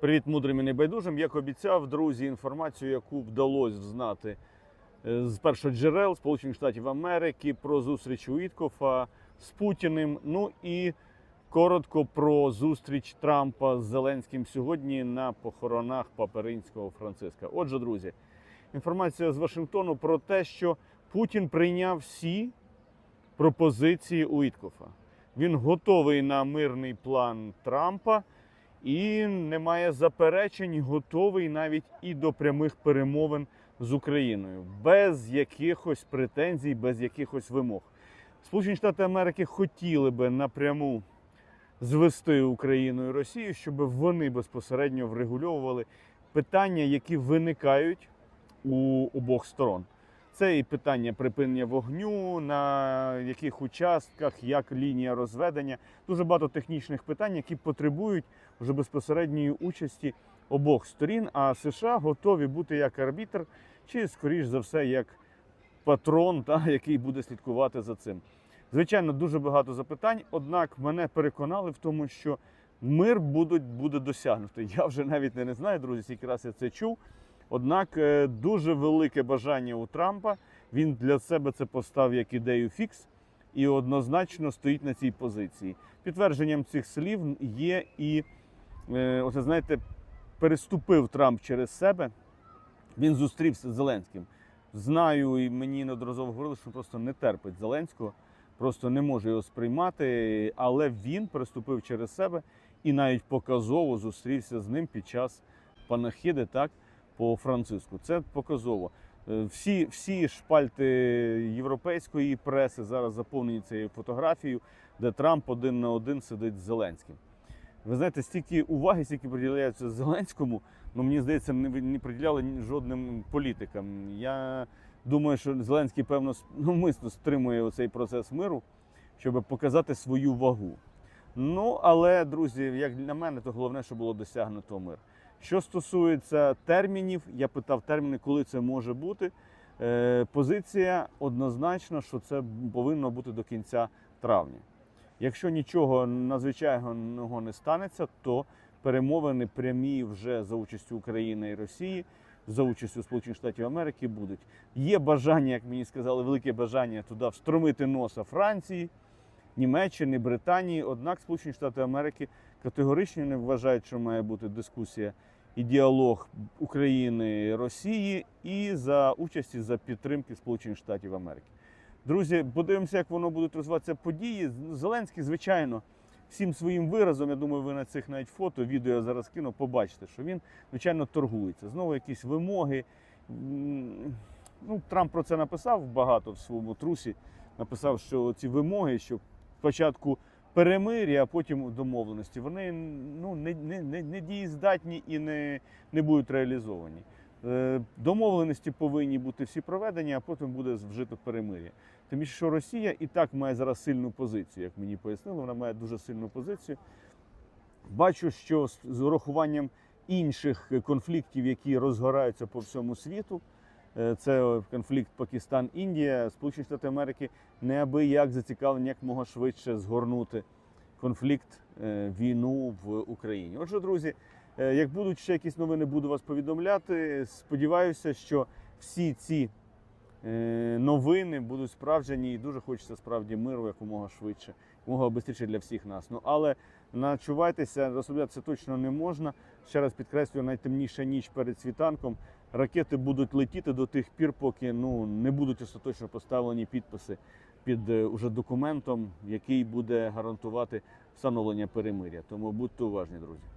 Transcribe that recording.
Привіт, мудрим і небайдужим. Як обіцяв, друзі, інформацію, яку вдалося знати е, з першоджерел Сполучених Штатів Америки про зустріч Уіткофа з Путіним. Ну і коротко про зустріч Трампа з Зеленським сьогодні на похоронах Папи Римського Франциска. Отже, друзі, інформація з Вашингтону про те, що Путін прийняв всі пропозиції Уіткофа. Він готовий на мирний план Трампа і немає заперечень, готовий навіть і до прямих перемовин з Україною, без якихось претензій, без якихось вимог. Сполучені Штати Америки хотіли би напряму звести Україну і Росію, щоб вони безпосередньо врегульовували питання, які виникають у обох сторон. Це і питання припинення вогню, на яких участках, як лінія розведення. Дуже багато технічних питань, які потребують вже безпосередньої участі обох сторін. А США готові бути як арбітр, чи, скоріш за все, як патрон, та, який буде слідкувати за цим. Звичайно, дуже багато запитань, однак мене переконали в тому, що мир буде, буде досягнуто. Я вже навіть не знаю, друзі, скільки раз я це чув. Однак е, дуже велике бажання у Трампа. Він для себе це постав як ідею фікс і однозначно стоїть на цій позиції. Підтвердженням цих слів є і, е, оце знаєте, переступив Трамп через себе. Він зустрівся з Зеленським. Знаю, і мені неодноразово говорили, що просто не терпить Зеленського, просто не може його сприймати. Але він переступив через себе і навіть показово зустрівся з ним під час панахиди, так, по Франциску. Це показово. Е, Всі, всі шпальти європейської преси зараз заповнені цією фотографією, де Трамп один на один сидить з Зеленським. Ви знаєте, стільки уваги, стільки приділяється Зеленському, ну мені здається, не, не приділяли жодним політикам. Я думаю, що Зеленський, певно, навмисно стримує оцей процес миру, щоб показати свою вагу. Ну, але, друзі, як на мене, то головне, що було досягнуто мир. Що стосується термінів, я питав терміни, коли це може бути. Е, позиція однозначно, що це повинно бути до кінця травня. Якщо нічого надзвичайного не станеться, то перемовини прямі вже за участю України і Росії, за участю Сполучених Штатів Америки будуть. Є бажання, як мені сказали, велике бажання туди встромити носа Франції, Німеччини, Британії. Однак Сполучені Штати Америки категорично не вважають, що має бути дискусія і діалог України і Росії і за участі за підтримки Сполучених Штатів Америки. Друзі, подивимося, як воно будуть розвиватися події. Зеленський, звичайно, всім своїм виразом, я думаю, ви на цих навіть фото, відео я зараз кину, побачите, що він, звичайно, торгується. Знову якісь вимоги. Ну, Трамп про це написав багато в своєму трусі. Написав, що ці вимоги, що спочатку перемир'я, а потім домовленості, вони ну, не, не, не, дієздатні і не, не будуть реалізовані. Е, Домовленості повинні бути всі проведені, а потім буде вжито перемир'я. Більше, що Росія і так має зараз сильну позицію, як мені пояснили, вона має дуже сильну позицію. Бачу, що з- урахуванням інших конфліктів, які розгораються по всьому світу, це конфлікт Пакистан-Індія, Сполучені Штати Америки неабияк зацікавлені як мога швидше згорнути конфлікт, е, війну в Україні. Отже, друзі, е, як будуть ще якісь новини, буду вас повідомляти. Сподіваюся, що всі ці е, новини будуть справджені і дуже хочеться справді миру якомога швидше, якомога швидше для всіх нас. Ну але начувайтеся, розслаблятися точно не можна. Ще раз підкреслюю, найтемніша ніч перед світанком. Ракети будуть летіти до тих пір, поки ну не будуть остаточно поставлені підписи під е, уже документом, який буде гарантувати встановлення перемиря. Тому будьте уважні, друзі.